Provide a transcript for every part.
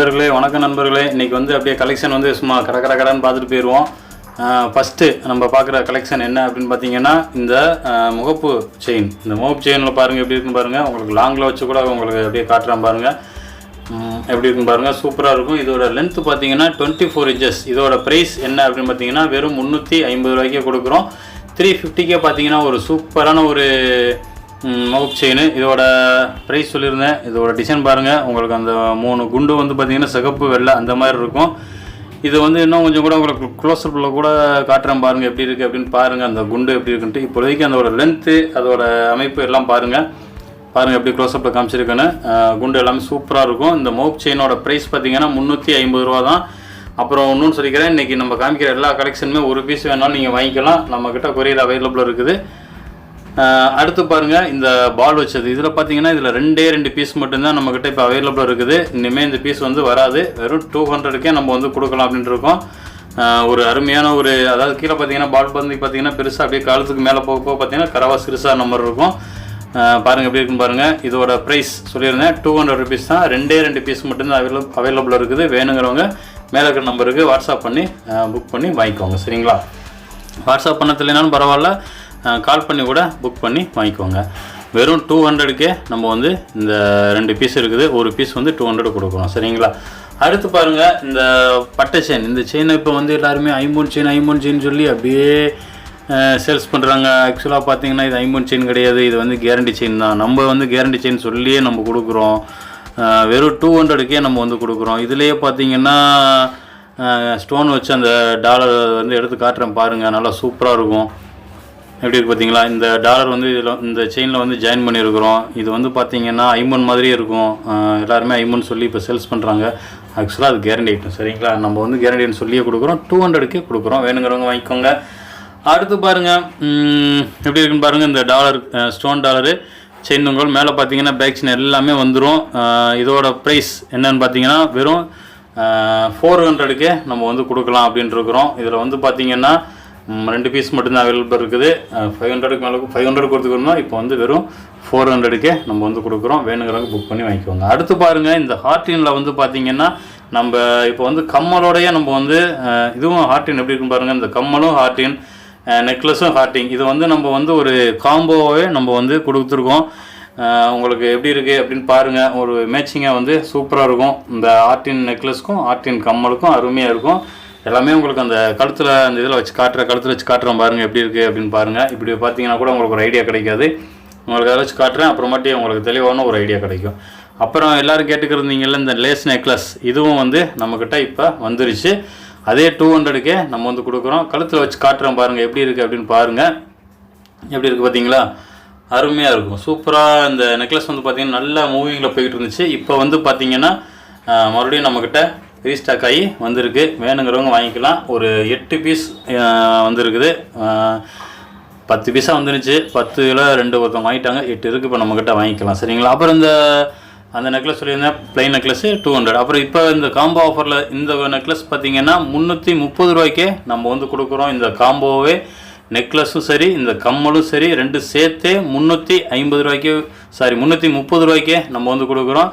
நண்பர்களே வணக்கம் நண்பர்களே. இன்றைக்கி வந்து அப்படியே கலெக்ஷன் வந்து சும்மா கட கட கடன்னு பார்த்துட்டு போயிடுவோம் ஃபஸ்ட்டு நம்ம பார்க்குற கலெக்ஷன் என்ன அப்படின்னு பார்த்தீங்கன்னா இந்த முகப்பு செயின் இந்த முகப்பு செயினில் பாருங்கள் எப்படி இருக்குன்னு பாருங்கள் உங்களுக்கு லாங்கில் வச்சு கூட உங்களுக்கு அப்படியே காட்டுறேன் பாருங்கள் எப்படி இருக்குன்னு பாருங்கள் சூப்பராக இருக்கும். இதோட லென்த் பார்த்தீங்கன்னா டுவெண்ட்டி ஃபோர் இன்ச்சஸ் இதோட ப்ரைஸ் என்ன அப்படின்னு பார்த்தீங்கன்னா வெறும் முந்நூற்றி ஐம்பது ரூபாய்க்கே கொடுக்குறோம். த்ரீ ஃபிஃப்டிக்கே பார்த்தீங்கன்னா ஒரு சூப்பரான ஒரு மவுத் செயின் இதோட ப்ரைஸ் சொல்லியிருந்தேன். இதோட டிசைன் பாருங்கள் உங்களுக்கு அந்த மூணு குண்டு வந்து பார்த்தீங்கன்னா சிகப்பு வெள்ளை அந்த மாதிரி இருக்கும். இது வந்து இன்னும் கொஞ்சம் கூட உங்களுக்கு க்ளோஸ்அப்பில் கூட காட்டுறேன் பாருங்கள் எப்படி இருக்குது அப்படின்னு பாருங்கள் அந்த குண்டு எப்படி இருக்குன்ட்டு. இப்போதைக்கு அதோட லென்த்து அதோட அமைப்பு எல்லாம் பாருங்கள் பாருங்கள் எப்படி க்ளோஸ்அப்பில் காமிச்சிருக்கேன்னு. குண்டு எல்லாமே சூப்பராக இருக்கும். இந்த மோப் செயினோட ப்ரைஸ் பார்த்தீங்கன்னா முந்நூற்றி ஐம்பது ரூபா தான். அப்புறம் இன்னொன்று சொல்லிக்கிறேன். இன்றைக்கி நம்ம காமிக்கிற எல்லா கலெக்ஷனுமே ஒரு பீஸ் வேணாலும் நீங்கள் வாங்கிக்கலாம். நம்மக்கிட்ட கொரியர் அவைலபிள் இருக்குது. அடுத்து பாருங்க இந்த பால் வச்சது. இதில் பார்த்தீங்கன்னா இதில் ரெண்டே ரெண்டு பீஸ் மட்டும்தான் நம்மக்கிட்ட இப்போ அவைலபிள் இருக்குது. இனிமேல் இந்த பீஸ் வந்து வராது. வெறும் டூ ஹண்ட்ரடுக்கே நம்ம வந்து கொடுக்கலாம் அப்படின்ட்டு இருக்கோம். ஒரு அருமையான ஒரு அதாவது கீழே பார்த்தீங்கன்னா பால் பந்து பார்த்தீங்கன்னா பெருசாக அப்படியே காலத்துக்கு மேலே போக போக பார்த்தீங்கன்னா கரவா சிறுசாக நம்பர் இருக்கும். பாருங்கள் பாருங்க எப்படி இருக்குன்னு பாருங்க. இதோட ப்ரைஸ் சொல்லியிருந்தேன். டூ ஹண்ட்ரட் ருபீஸ் தான். ரெண்டே ரெண்டு பீஸ் மட்டும்தான் அவைலபிள் அவைலபிள் இருக்குது. வேணுங்கிறவங்க மேலே இருக்கிற நம்பருக்கு வாட்ஸ்அப் பண்ணி புக் பண்ணி வாங்கிக்கோங்க. சரிங்களா? வாட்ஸ்அப் பண்ண தெரியலனாலும் பரவாயில்ல. கால் பண்ணி கூட புக் பண்ணி வாங்கிக்கோங்க. வெறும் டூ ஹண்ட்ரடுக்கே நம்ம வந்து இந்த ரெண்டு பீஸ் இருக்குது. ஒரு பீஸ் வந்து டூ ஹண்ட்ரட் கொடுக்குறோம் சரிங்களா? அடுத்து பாருங்கள் இந்த பட்டை செயின் இந்த செயினை இப்போ வந்து எல்லாருமே ஐம்பூன் செயின் ஐம்பூன் செயின் சொல்லி அப்படியே சேல்ஸ் பண்ணுறாங்க ஆக்சுவலாக பார்த்தீங்கன்னா இது ஐம்பூன் செயின் கிடையாது. இது வந்து கேரண்டி செயின் தான். நம்ம வந்து கேரண்டி செயின் சொல்லியே நம்ம கொடுக்குறோம். வெறும் டூ ஹண்ட்ரடுக்கே நம்ம வந்து கொடுக்குறோம். இதுலேயே பார்த்தீங்கன்னா ஸ்டோன் வச்சு அந்த டாலர் வந்து எடுத்து காட்டுறேன் பாருங்கள் நல்லா சூப்பராக இருக்கும். எப்படி இருக்கு பார்த்தீங்களா இந்த டாலர் வந்து இதில் இந்த செயினில் வந்து ஜாயின் பண்ணியிருக்கிறோம் இது வந்து பார்த்தீங்கன்னா ஐம்பன் மாதிரியே இருக்கும். எல்லாருமே ஐம்பன் சொல்லி இப்போ சேல்ஸ் பண்ணுறாங்க ஆக்சுவலாக அது கேரண்டி ஐட்டம் சரிங்களா? நம்ம வந்து கேரண்டின்னு சொல்லியே கொடுக்குறோம். டூ ஹண்ட்ரடுக்கே கொடுக்குறோம். வேணுங்கிறவங்க வாங்கிக்கோங்க. அடுத்து பாருங்கள் எப்படி இருக்குன்னு பாருங்கள் இந்த டாலர் ஸ்டோன் டாலரு செயின் உங்கள் மேலே பார்த்தீங்கன்னா பேக் செயின் எல்லாமே வந்துடும் இதோட ப்ரைஸ் என்னன்னு பார்த்தீங்கன்னா வெறும் ஃபோர் ஹண்ட்ரடுக்கே நம்ம வந்து கொடுக்கலாம் அப்படின்ட்டு இருக்கிறோம். இதில் வந்து பார்த்தீங்கன்னா ரெண்டு பீஸ் மட்டும்தான் அவைலபிள் இருக்குது. ஃபைவ் ஹண்ட்ரடுக்கு மேலே ஃபைவ் ஹண்ட்ரட் கொடுத்துக்கணும் இப்போ வந்து வெறும் ஃபோர் ஹண்ட்ரடுக்கே நம்ம வந்து கொடுக்குறோம். வேணுங்கிறவங்க புக் பண்ணி வாங்கிக்கோங்க. அடுத்து பாருங்கள் இந்த ஹார்டினில் வந்து பார்த்தீங்கன்னா நம்ம இப்போ வந்து கம்மலோடையே நம்ம வந்து இதுவும் ஹார்டின் எப்படி இருக்குன்னு பாருங்கள் இந்த கம்மலும் ஹார்டின் நெக்லஸும் ஹார்டிங் இது வந்து நம்ம வந்து ஒரு காம்போவே நம்ம வந்து கொடுத்துருக்கோம். உங்களுக்கு எப்படி இருக்குது அப்படின்னு பாருங்கள் ஒரு மேட்சிங்காக வந்து சூப்பராக இருக்கும். இந்த ஆர்டின் நெக்லஸ்க்கும் ஆர்டின் கம்மலுக்கும் அருமையாக இருக்கும். எல்லாமே உங்களுக்கு அந்த கழுத்தில் அந்த இதில் வச்சு காட்டுற கழுத்தில் வச்சு காட்டுறோம் பாருங்கள் எப்படி இருக்குது அப்படின்னு பாருங்கள் இப்படி பார்த்தீங்கன்னா கூட உங்களுக்கு ஒரு ஐடியா கிடைக்காது. உங்களுக்கு அதை வச்சு காட்டுறேன் அப்புறமாட்டி உங்களுக்கு தெளிவான ஒரு ஐடியா கிடைக்கும். அப்புறம் எல்லோரும் கேட்டுக்கிறீங்கல்ல இந்த லேஸ் நெக்லஸ் இதுவும் வந்து நம்மக்கிட்ட இப்போ வந்துருச்சு. அதே டூ ஹண்ட்ரடுக்கே நம்ம வந்து கொடுக்குறோம். கழுத்தில் வச்சு காட்டுறோம் பாருங்கள் எப்படி இருக்குது அப்படின்னு பாருங்கள் எப்படி இருக்குது பார்த்தீங்களா? அருமையாக இருக்கும். சூப்பராக இந்த நெக்லஸ் வந்து பார்த்திங்கன்னா நல்லா மூவிங்கில் போய்கிட்டு இருந்துச்சு. இப்போ வந்து பார்த்திங்கன்னா மறுபடியும் நம்மக்கிட்ட ரீஸ்டாக் ஆகி வந்திருக்கு. வேணுங்கிறவங்க வாங்கிக்கலாம். ஒரு எட்டு பீஸ் வந்திருக்குது. பத்து பீஸாக வந்துருச்சு. பத்துல ரெண்டு ஒருத்தவங்க வாங்கிட்டாங்க. எட்டு இருக்குது இப்போ நம்மக்கிட்ட வாங்கிக்கலாம். சரிங்களா? அப்புறம் இந்த அந்த நெக்லஸ் சொல்லியிருந்தேன். ப்ளைன் நெக்லஸ்ஸு டூ ஹண்ட்ரட் அப்புறம் இப்போ இந்த காம்போ ஆஃபரில் இந்த நெக்லஸ் பார்த்தீங்கன்னா முந்நூற்றி முப்பது ரூபாய்க்கே நம்ம வந்து கொடுக்குறோம். இந்த காம்போவே நெக்லஸும் சரி இந்த கம்மலும் சரி ரெண்டு சேர்த்தே முந்நூற்றி ஐம்பது ரூபாய்க்கு சாரி முந்நூற்றி முப்பது ரூபாய்க்கே நம்ம வந்து கொடுக்குறோம்.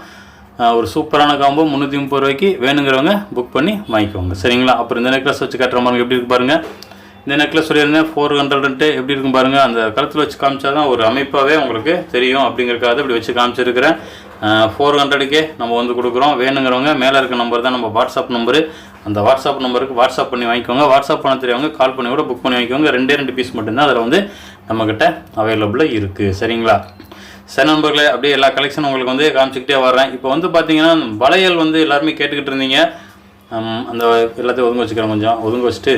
ஒரு சூப்பரான காம்போ முந்நூற்றி முப்பது ரூபாய்க்கு வேணுங்கிறவங்க புக் பண்ணி வாங்கிக்கோங்க. சரிங்களா? அப்புறம் இந்த நெக்லஸ் வச்சு கட்டுற மாதிரி எப்படி இருக்கு பாருங்கள் இந்த நெக்லஸ் சொல்லியிருந்தேன் ஃபோர் ஹண்ட்ரட்ன்ட்டு எப்படி இருக்கும் பாருங்கள் அந்த கழுத்தில் வச்சு காமிச்சா தான் ஒரு அமைப்பாகவே உங்களுக்கு தெரியும் அப்படிங்கிறக்காக இப்படி வச்சு காமிச்சிருக்கிறேன். ஃபோர் ஹண்ட்ரடுக்கே நம்ம வந்து கொடுக்குறோம். வேணுங்கிறவங்க மேலே இருக்க நம்பர் தான் நம்ம வாட்ஸ்அப் நம்பரு அந்த வாட்ஸ்அப் நம்பருக்கு வாட்ஸ்அப் பண்ணி வாங்கிக்கோங்க. வாட்ஸ்அப் பண்ண தெரியவங்க கால் பண்ணி கூட புக் பண்ணி வாங்கிக்கோங்க. ரெண்டே ரெண்டு பீஸ் மட்டும்தான் அதில் வந்து நம்மக்கிட்ட அவைலபிளாக இருக்குது சரிங்களா? சரி நண்பர்களே அப்படியே எல்லா கலெக்ஷனும் உங்களுக்கு வந்து காமிச்சிக்கிட்டே வரேன் இப்போ வந்து பார்த்தீங்கன்னா வளையல் வந்து எல்லாருமே கேட்டுக்கிட்டு இருந்தீங்க. அந்த எல்லாத்தையும் ஒதுங்க வச்சுக்கிறேன் கொஞ்சம். ஒதுங்க வச்சுட்டு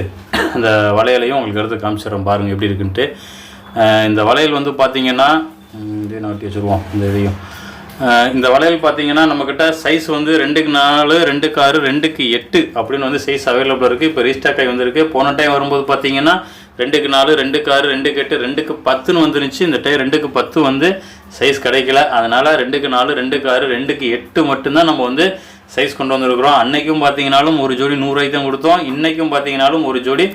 அந்த வளையலையும் உங்களுக்கு எடுத்து காமிச்சிடுறேன் பாருங்கள் எப்படி இருக்குன்ட்டு. இந்த வளையல் வந்து பார்த்தீங்கன்னா இதே நான் ஒட்டி வச்சுருவோம் இந்த இதையும். இந்த வளையல் பார்த்தீங்கன்னா நம்மக்கிட்ட சைஸ் வந்து ரெண்டுக்கு நாலு ரெண்டுக்கு ஆறு ரெண்டுக்கு எட்டு அப்படின்னு வந்து சைஸ் அவைலபிள் இருக்குது இப்போ ரீஸ்டாக் ஆகி வந்திருக்கு. போன டைம் வரும்போது பார்த்தீங்கன்னா ரெண்டுக்கு நாலு ரெண்டுக்கு ஆறு ரெண்டுக்கு எட்டு ரெண்டுக்கு பத்துன்னு வந்துருந்துச்சு இந்த டைம் ரெண்டுக்கு பத்து வந்து சைஸ் கிடைக்கல. அதனால் ரெண்டுக்கு நாலு ரெண்டுக்கு ஆறு ரெண்டுக்கு எட்டு மட்டும்தான் நம்ம வந்து சைஸ் கொண்டு வந்திருக்கிறோம். அன்னைக்கும் பார்த்தீங்கனாலும் ஒரு ஜோடி நூறுரூவாய்க்கு தான் கொடுத்தோம். இன்றைக்கும் பார்த்தீங்கனாலும் ஒரு ஜோடி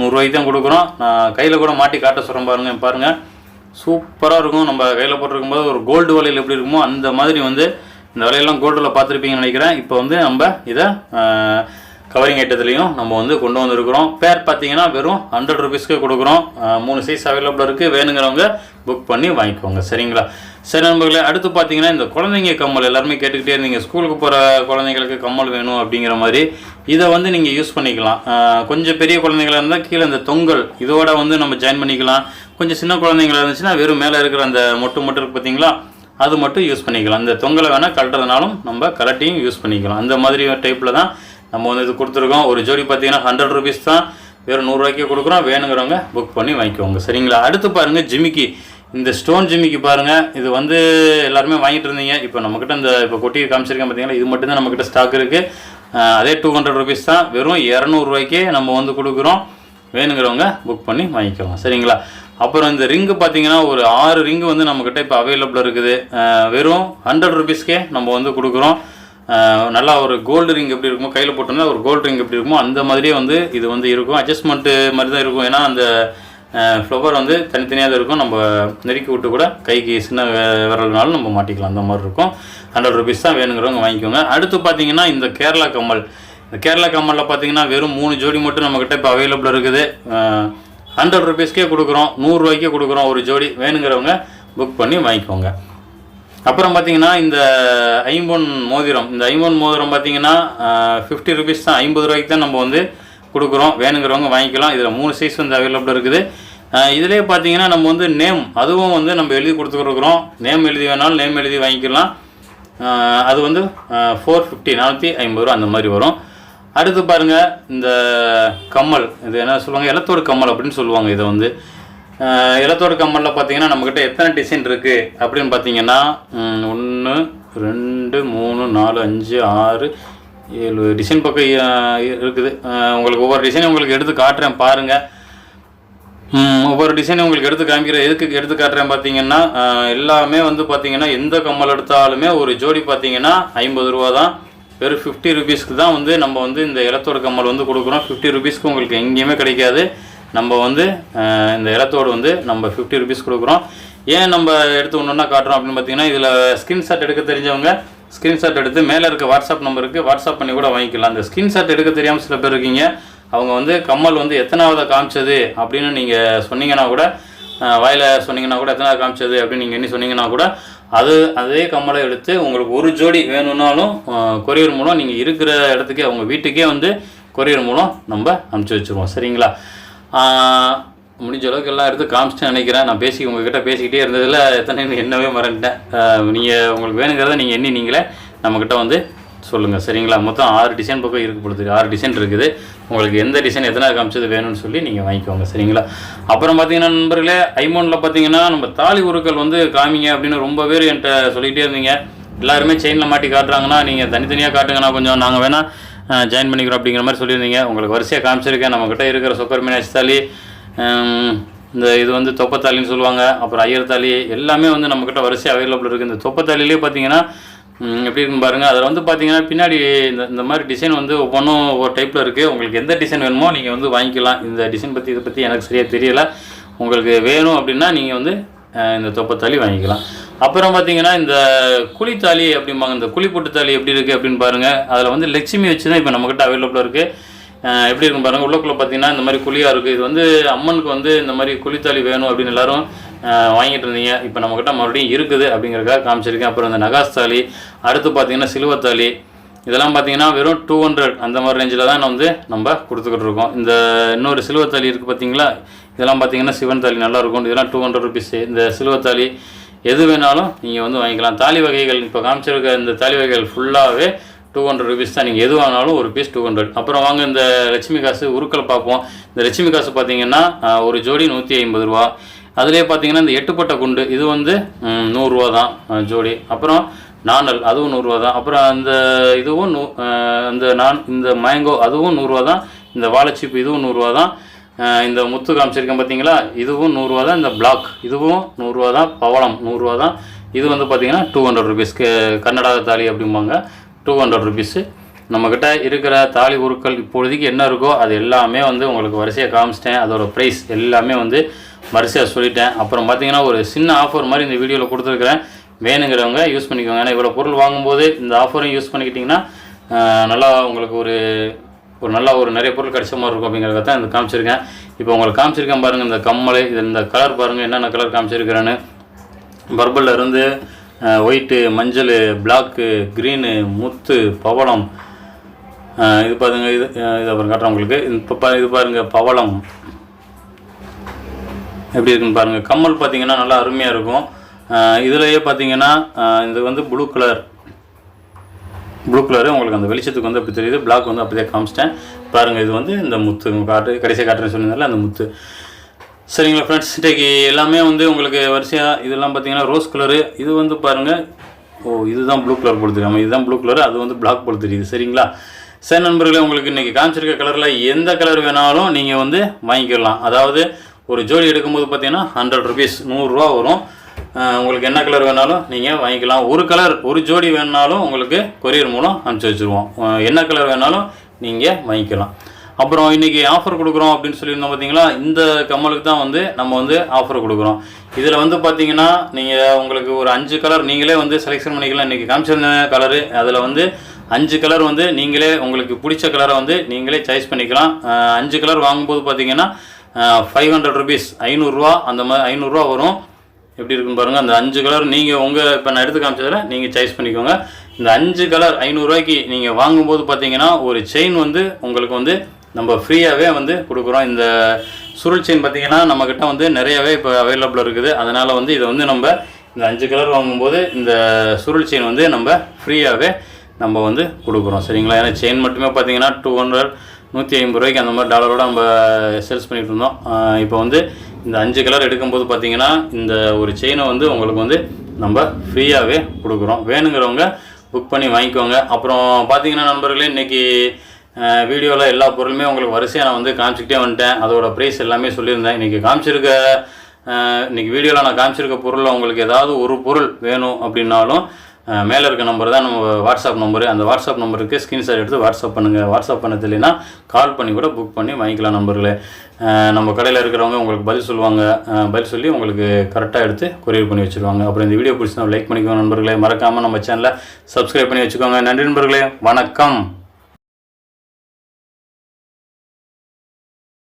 நூறுரூவாய்க்கு தான் கொடுக்குறோம். நான் கையில் கூட மாட்டி காட்ட சொல்கிறேன் பாருங்கள் பாருங்கள் சூப்பராக இருக்கும். நம்ம கையில் போட்டிருக்கும் போது ஒரு கோல்டு வலையில் எப்படி இருக்குமோ அந்த மாதிரி வந்து இந்த வலையெல்லாம் கோல்டில் பார்த்துருப்பீங்கன்னு நினைக்கிறேன். இப்போ வந்து நம்ம இதை கவரிங் ஐட்டத்துலையும் நம்ம வந்து கொண்டு வந்திருக்கிறோம். பேர் பார்த்தீங்கன்னா வெறும் ஹண்ட்ரட் ருபீஸ்க்கு கொடுக்குறோம். மூணு சைஸ் அவைலபிள் இருக்குது வேணுங்கிறவங்க புக் பண்ணி வாங்கிக்கோங்க. சரிங்களா? சரி நண்பர்களே அடுத்து பார்த்தீங்கன்னா இந்த குழந்தைங்க கம்மல் எல்லாருமே கேட்டுக்கிட்டே இருந்தீங்க. ஸ்கூலுக்கு போகிற குழந்தைங்களுக்கு கம்மல் வேணும் அப்படிங்கிற மாதிரி. இதை வந்து நீங்கள் யூஸ் பண்ணிக்கலாம். கொஞ்சம் பெரிய குழந்தைங்களா இருந்தால் கீழே இந்த தொங்கல் இதோட வந்து நம்ம ஜாயின் பண்ணிக்கலாம். கொஞ்சம் சின்ன குழந்தைங்களா இருந்துச்சுன்னா வெறும் மேலே இருக்கிற அந்த மொட்டு மொட்டு இருக்கு பார்த்தீங்களா? அது மட்டும் யூஸ் பண்ணிக்கலாம். இந்த தொங்கலை வேணால் கழட்டுறதுனாலும் நம்ம கலட்டியும் யூஸ் பண்ணிக்கலாம். அந்த மாதிரி டைப்பில் தான் நம்ம வந்து இது கொடுத்துருக்கோம். ஒரு ஜோடி பார்த்தீங்கன்னா ஹண்ட்ரட் ருபீஸ் தான். வெறும் நூறுரூவாய்க்கே கொடுக்குறோம். வேணுங்கிறவங்க புக் பண்ணி வாங்கிக்கோங்க. சரிங்களா? அடுத்து பாருங்கள் ஜிமிக்கி. இந்த ஸ்டோன் ஜிமிக்கு பாருங்கள் இது வந்து எல்லாருமே வாங்கிட்டு இருந்தீங்க. இப்போ நம்மக்கிட்ட இந்த இப்போ கொட்டி காமிச்சிருக்கேன் பார்த்தீங்களா? இது மட்டும்தான் நம்மக்கிட்ட ஸ்டாக் இருக்குது அதே டூ ஹண்ட்ரட் ருபீஸ் தான். வெறும் இரநூறுவாய்க்கே நம்ம வந்து கொடுக்குறோம். வேணுங்கிறவங்க புக் பண்ணி வாங்கிக்கலாம் சரிங்களா? அப்புறம் இந்த ரிங்கு பார்த்தீங்கன்னா ஒரு ஆறு ரிங்கு வந்து நம்மக்கிட்ட இப்போ அவைலபிள் இருக்குது. வெறும் ஹண்ட்ரட் ருபீஸ்க்கே நம்ம வந்து கொடுக்குறோம். நல்லா ஒரு கோல்டு ரிங் எப்படி இருக்குமோ கையில் போட்டோம்னா ஒரு கோல்டு ரிங் எப்படி இருக்குமோ அந்த மாதிரியே வந்து இது வந்து இருக்கும். அட்ஜஸ்ட்மெண்ட்டு மாதிரி தான் இருக்கும். ஏன்னா அந்த ஃப்ளவர் வந்து தனித்தனியாக தான் இருக்கும். நம்ம நெருக்கி விட்டு கூட கைக்கு சின்ன விரல்னாலும் நம்ம மாட்டிக்கலாம். அந்த மாதிரி இருக்கும். ஹண்ட்ரட் ருபீஸ் தான் வேணுங்கிறவங்க வாங்கிக்கோங்க. அடுத்து பார்த்தீங்கன்னா இந்த கேரளா கம்மல். இந்த கேரளா கம்மலில் பார்த்தீங்கன்னா வெறும் மூணு ஜோடி மட்டும் நம்மக்கிட்ட இப்போ அவைலபிள் இருக்குது. ஹண்ட்ரட் ருபீஸ்க்கே கொடுக்குறோம். நூறுரூவாய்க்கே கொடுக்குறோம் ஒரு ஜோடி. வேணுங்கிறவங்க புக் பண்ணி வாங்கிக்கோங்க. அப்புறம் பார்த்தீங்கன்னா இந்த ஐம்பொன் மோதிரம் இந்த ஐம்பொன் மோதிரம் பார்த்தீங்கன்னா ஃபிஃப்டி ருபீஸ் தான் ஐம்பது ரூபாய்க்கு தான் நம்ம வந்து கொடுக்குறோம். வேணுங்கிறவங்க வாங்கிக்கலாம். இதில் மூணு சைஸ் வந்து அவைலபிள் இருக்குது. இதிலே பார்த்தீங்கன்னா நம்ம வந்து நேம் அதுவும் வந்து நம்ம எழுதி கொடுத்துருக்குறோம். நேம் எழுதி வேணாலும் நேம் எழுதி வாங்கிக்கலாம். அது வந்து ஃபோர் ஃபிஃப்டி நானூற்றி ஐம்பது ரூபா அந்த மாதிரி வரும். அடுத்து பாருங்கள் இந்த கம்மல் இது என்ன சொல்லுவாங்க? எலத்தோடு கம்மல் அப்படின்னு சொல்லுவாங்க இதை வந்து. இலத்தோடு கம்மலில் பார்த்தீங்கன்னா நம்மக்கிட்ட எத்தனை டிசைன் இருக்குது அப்படின்னு பார்த்தீங்கன்னா ஒன்று ரெண்டு மூணு நாலு அஞ்சு ஆறு ஏழு டிசைன் பக்கம் இருக்குது. உங்களுக்கு ஒவ்வொரு டிசைனும் உங்களுக்கு எடுத்து காட்டுறேன் பாருங்கள் ஒவ்வொரு டிசைனும் உங்களுக்கு எடுத்து காமிக்கிறேன். எதுக்கு எடுத்து காட்டுறேன் பார்த்தீங்கன்னா எல்லாமே வந்து பார்த்தீங்கன்னா எந்த கம்மல் எடுத்தாலுமே ஒரு ஜோடி பார்த்தீங்கன்னா ஐம்பது ரூபா தான். வெறும் ஃபிஃப்டி ருபீஸ்க்கு தான் வந்து நம்ம வந்து இந்த இலத்தோடு கம்மல் வந்து கொடுக்குறோம். ஃபிஃப்டி ருபீஸ்க்கு உங்களுக்கு எங்கேயுமே கிடைக்காது. நம்ம வந்து இந்த இடத்தோடு வந்து நம்ம ஃபிஃப்டி ருபீஸ் கொடுக்குறோம். ஏன் நம்ம எடுத்து ஒன்று ஒன்றா காட்டுறோம் அப்படின்னு பார்த்தீங்கன்னா இதில் ஸ்க்ரீன்ஷாட் எடுக்க தெரிஞ்சவங்க ஸ்க்ரீன்ஷாட் எடுத்து மேலே இருக்க வாட்ஸ்அப் நம்பருக்கு வாட்ஸ்அப் பண்ணி கூட வாங்கிக்கலாம். அந்த ஸ்க்ரீன்ஷாட் எடுக்க தெரியாமல் சில பேர் இருக்கீங்க. அவங்க வந்து கம்மல் வந்து எத்தனாவதை காமிச்சது அப்படின்னு நீங்கள் சொன்னீங்கன்னா கூட வாயில் சொன்னீங்கன்னா கூட எத்தனாவது காமிச்சது அப்படின்னு நீங்கள் என்ன சொன்னீங்கன்னா கூட அது அதே கம்மலை எடுத்து உங்களுக்கு ஒரு ஜோடி வேணும்னாலும் கொரியர் மூலம் நீங்கள் இருக்கிற இடத்துக்கே அவங்க வீட்டுக்கே வந்து கொரியர் மூலம் நம்ம அனுப்பிச்சி வச்சுருவோம். சரிங்களா? முடிஞ்ச அளவுக்கு எல்லாம் எடுத்து காமிச்சிட்டு நினைக்கிறேன். நான் பேசி உங்ககிட்ட பேசிக்கிட்டே இருந்ததில் எத்தனை என்னவே மறந்துட்டேன். நீங்கள் உங்களுக்கு வேணுங்கிறத நீங்கள் எண்ணி நீங்களே நம்மக்கிட்ட வந்து சொல்லுங்கள் சரிங்களா? மொத்தம் ஆறு டிசைன் பக்கம் இருக்கு ஆறு டிசைன் இருக்குது. உங்களுக்கு எந்த டிசைன் எத்தனை காமிச்சது வேணும்னு சொல்லி நீங்கள் வாங்கிக்கோங்க. சரிங்களா? அப்புறம் பார்த்தீங்கன்னா நண்பர்களே ஐமோனில் பார்த்தீங்கன்னா நம்ம தாலி உருக்கள் வந்து காமிங்க அப்படின்னு ரொம்ப பேர் என்கிட்ட சொல்லிக்கிட்டே இருந்தீங்க. எல்லாருமே செயினில் மாட்டி காட்டுறாங்கன்னா நீங்கள் தனித்தனியாக காட்டுங்கண்ணா கொஞ்சம் நாங்கள் வேணால் ஜாயின் பண்ணிக்கிறோம் அப்படிங்கிற மாதிரி சொல்லியிருந்தீங்க. உங்களுக்கு வரிசையாக காமிச்சிருக்கேன். நம்மக்கிட்ட இருக்கிற சொக்கர் மீனாட்சி தாலி இந்த இது வந்து தொப்பத்தாலின்னு சொல்லுவாங்க. அப்புறம் ஐயர் தாலி எல்லாமே வந்து நம்மக்கிட்ட வரிசையாக அவைலபிள் இருக்குது இந்த தொப்பத்தாலிலே பார்த்தீங்கன்னா எப்படி இருக்குன்னு பாருங்கள் அதில் வந்து பார்த்தீங்கன்னா பின்னாடி இந்த இந்த மாதிரி டிசைன் வந்து ஒவ்வொன்றும் ஒவ்வொரு டைப்பில் இருக்குது உங்களுக்கு எந்த டிசைன் வேணுமோ நீங்கள் வந்து வாங்கிக்கலாம். இந்த டிசைன் பற்றி இதை பற்றி எனக்கு சரியாக தெரியலை. உங்களுக்கு வேணும் அப்படின்னா நீங்கள் வந்து இந்த தொப்பத்தாலி வாங்கிக்கலாம். அப்புறம் பார்த்தீங்கன்னா இந்த குழித்தாலி அப்படிம்பாங்க இந்த குழிப்பொட்டு தாலி எப்படி இருக்குது அப்படின்னு பாருங்கள் அதில் வந்து லட்சுமி வச்சு தான் இப்போ நம்மக்கிட்ட அவைலபிளாக இருக்குது எப்படி இருக்கும் பாருங்கள் உள்ளக்குள்ளே பார்த்தீங்கன்னா இந்த மாதிரி குழியாக இருக்குது இது வந்து அம்மனுக்கு வந்து இந்த மாதிரி குழித்தாலி வேணும் அப்படின்னு எல்லாரும் வாங்கிட்டு இருந்தீங்க. இப்போ நம்மக்கிட்ட மறுபடியும் இருக்குது அப்படிங்கிறக்காக காமிச்சிருக்கேன். அப்புறம் இந்த நகாஸ் தாலி அடுத்து பார்த்தீங்கன்னா சிலுவத்தாலி இதெல்லாம் பார்த்தீங்கன்னா வெறும் டூ ஹண்ட்ரட் அந்த மாதிரி ரேஞ்சில் தான் வந்து நம்ம கொடுத்துக்கிட்டு இருக்கோம். இந்த இன்னொரு சிலுவத்தாலி இருக்குது பார்த்தீங்களா? இதெல்லாம் பார்த்தீங்கன்னா சிவன் தாலி நல்லா இருக்கும். இதெல்லாம் டூ ஹண்ட்ரட் ருபீஸு இந்த சிலுவத்தாலி எது வேணாலும் நீங்கள் வந்து வாங்கிக்கலாம். தாலி வகைகள் இப்போ காமிச்சிருக்க இந்த தாலி வகைகள் ஃபுல்லாகவே டூ ஹண்ட்ரட் ருபீஸ் தான். நீங்கள் எது வாங்கினாலும் ஒரு பீஸ் டூ ஹண்ட்ரட் அப்புறம் வாங்க இந்த லட்சுமி காசு உருக்கள் பார்ப்போம். இந்த லட்சுமி காசு பார்த்தீங்கன்னா ஒரு ஜோடி நூற்றி ஐம்பது ரூபா. அதுலேயே பார்த்தீங்கன்னா இந்த எட்டுப்பட்ட குண்டு இது வந்து நூறுரூவா தான் ஜோடி. அப்புறம் நாணல் அதுவும் நூறுரூவா தான். அப்புறம் அந்த இதுவும் நூ அந்த நான் இந்த மேங்கோ அதுவும் நூறுரூவா தான். இந்த வாழைச்சீப்பு இதுவும் நூறுரூவா தான். இந்த முத்து காமிச்சிருக்கேன் பார்த்தீங்களா இதுவும் நூறுரூவா தான். இந்த பிளாக் இதுவும் நூறுரூவா தான். பவளம் நூறுரூவா தான். இது வந்து பார்த்தீங்கன்னா டூ ஹண்ட்ரட் ருபீஸ்க்கு கன்னடா தாலி அப்படிம்பாங்க. டூ ஹண்ட்ரட் ருபீஸு நம்மக்கிட்ட இருக்கிற தாலி உருக்கள் இப்பொழுதுக்கு என்ன இருக்கோ அது எல்லாமே வந்து உங்களுக்கு வரிசையாக காமிச்சிட்டேன். அதோடய ப்ரைஸ் எல்லாமே வந்து வரிசையாக சொல்லிட்டேன். அப்புறம் பார்த்தீங்கன்னா ஒரு சின்ன ஆஃபர் மாதிரி இந்த வீடியோவில் கொடுத்துருக்குறேன். வேணுங்கிறவங்க யூஸ் பண்ணிக்கோங்க. ஏன்னா இவ்வளோ பொருள் வாங்கும்போது இந்த ஆஃபரையும் யூஸ் பண்ணிக்கிட்டிங்கன்னா நல்லா உங்களுக்கு ஒரு ஒரு நல்ல ஒரு நிறைய பொருள் கிடைச்ச மாதிரி இருக்கும் அப்படிங்கிறத தான் இந்த காமிச்சிருக்கேன். இப்போ உங்களுக்கு காமிச்சிருக்கேன் பாருங்கள் இந்த கம்மல் இது இந்த கலர் பாருங்கள் என்னென்ன கலர் காமிச்சிருக்கிறேன்னு. பர்பிளில் இருந்து ஒயிட்டு மஞ்சள் பிளாக்கு க்ரீனு முத்து பவளம். இது பாருங்க இது இது அப்புறம் காட்டுறேன் உங்களுக்கு. இப்போ பா இது பாருங்கள் பவளம். எப்படி இருக்குன்னு பாருங்கள் கம்மல் பார்த்தீங்கன்னா நல்லா அருமையாக இருக்கும். இதுலேயே பார்த்தீங்கன்னா இது வந்து ப்ளூ கலர் ப்ளூ கலரு உங்களுக்கு அந்த வெளிச்சத்துக்கு வந்து அப்படி தெரியுது. பிளாக் வந்து அப்படியே காமிச்சிட்டேன். பாருங்கள் இது வந்து இந்த முத்து. காட்டு கடைசியாக காட்டுறேன்னு சொன்னதால அந்த முத்து. சரிங்களா ஃப்ரெண்ட்ஸ் இன்றைக்கு எல்லாமே வந்து உங்களுக்கு வரிசையாக இதெல்லாம் பார்த்தீங்கன்னா ரோஸ் கலரு இது வந்து பாருங்கள் ஓ இதுதான் ப்ளூ கலர் போல் தெரியும் இதுதான் ப்ளூ கலர் அது வந்து பிளாக் போல் தெரியுது. சரிங்களா? சரி நண்பர்களே உங்களுக்கு இன்றைக்கி காமிச்சிருக்க கலரில் எந்த கலர் வேணாலும் நீங்கள் வந்து வாங்கிக்கலாம். அதாவது ஒரு ஜோடி எடுக்கும்போது பார்த்தீங்கன்னா ஹண்ட்ரட் ருபீஸ் நூறுரூவா வரும். உங்களுக்கு என்ன கலர் வேணாலும் நீங்கள் வாங்கிக்கலாம். ஒரு கலர் ஒரு ஜோடி வேணாலும் உங்களுக்கு கொரியர் மூலம் அனுப்பிச்சி வச்சுருவோம். என்ன கலர் வேணாலும் நீங்கள் வாங்கிக்கலாம். அப்புறம் இன்றைக்கி ஆஃபர் கொடுக்குறோம் அப்படின்னு சொல்லியிருந்தோம் பார்த்தீங்களா இந்த கம்மலுக்கு தான் வந்து நம்ம வந்து ஆஃபர் கொடுக்குறோம். இதில் வந்து பார்த்தீங்கன்னா நீங்கள் உங்களுக்கு ஒரு அஞ்சு கலர் நீங்களே வந்து செலெக்ஷன் பண்ணிக்கலாம். இன்றைக்கி காமிச்சிருந்த கலரு அதில் வந்து அஞ்சு கலர் வந்து நீங்களே உங்களுக்கு பிடிச்ச கலரை வந்து நீங்களே சாய்ஸ் பண்ணிக்கலாம். அஞ்சு கலர் வாங்கும்போது பார்த்தீங்கன்னா ஃபைவ் ஹண்ட்ரட் ருபீஸ் ஐநூறுரூவா அந்த மாதிரி ஐநூறுரூவா வரும். எப்படி இருக்குன்னு பாருங்கள் அந்த அஞ்சு கலர் நீங்கள் உங்கள் இப்போ நான் எடுத்து காமிச்சதில் நீங்கள் சாய்ஸ் பண்ணிக்கோங்க. இந்த அஞ்சு கலர் ஐநூறுரூவாய்க்கு நீங்கள் வாங்கும்போது பார்த்தீங்கன்னா ஒரு செயின் வந்து உங்களுக்கு வந்து நம்ம ஃப்ரீயாகவே வந்து கொடுக்குறோம். இந்த சுருள் செயின் பார்த்தீங்கன்னா நம்மக்கிட்ட வந்து நிறையவே இப்போ அவைலபிள் இருக்குது. அதனால் வந்து இதை வந்து நம்ம இந்த அஞ்சு கலர் வாங்கும்போது இந்த சுருள் செயின் வந்து நம்ம ஃப்ரீயாகவே நம்ம வந்து கொடுக்குறோம். சரிங்களா? ஏன்னா செயின் மட்டுமே பார்த்தீங்கன்னா டூ ஹண்ட்ரட் நூற்றி ஐம்பது ரூபாய்க்கு அந்த மாதிரி டாலரோட நம்ம சேல்ஸ் பண்ணிகிட்டு இருந்தோம். இப்போ வந்து இந்த அஞ்சு கலர் எடுக்கும்போது பார்த்தீங்கன்னா இந்த ஒரு செயினை வந்து உங்களுக்கு வந்து நம்ம ஃப்ரீயாகவே கொடுக்குறோம். வேணுங்கிறவங்க புக் பண்ணி வாங்கிக்கோங்க. அப்புறம் பார்த்தீங்கன்னா நண்பர்களே இன்றைக்கி வீடியோவில் எல்லா பொருளுமே உங்களுக்கு வரிசையாக நான் வந்து காமிச்சிக்கிட்டே வந்துட்டேன். அதோட ப்ரைஸ் எல்லாமே சொல்லியிருந்தேன். இன்றைக்கி காமிச்சிருக்க இன்றைக்கி இன்னைக்கு வீடியோவில் நான் காமிச்சிருக்க பொருளில் உங்களுக்கு ஏதாவது ஒரு பொருள் வேணும் அப்படின்னாலும் மேலே இருக்க நம்பர் தான் நம்ம வாட்ஸ்அப் நம்பரு அந்த வாட்ஸ்அப் நம்பருக்கு ஸ்க்ரீன்ஷாட் எடுத்து வாட்ஸ்அப் பண்ணுங்கள் வாட்ஸ்அப் பண்ண தெரியலனா கால் பண்ணி கூட புக் பண்ணி வாங்கிக்கலாம் நம்பர்களே நம்ம கடையில் இருக்கிறவங்க உங்களுக்கு பதில் சொல்லுவாங்க. பதில் சொல்லி உங்களுக்கு கரெக்டாக எடுத்து கொரியர் பண்ணி வச்சுருவாங்க. அப்புறம் இந்த வீடியோ பிடிச்சி லைக் பண்ணிக்கோங்க நண்பர்களே. மறக்காமல் நம்ம சேனலை சப்ஸ்கிரைப் பண்ணி வச்சுக்கோங்க. நன்றி நண்பர்களே. வணக்கம்.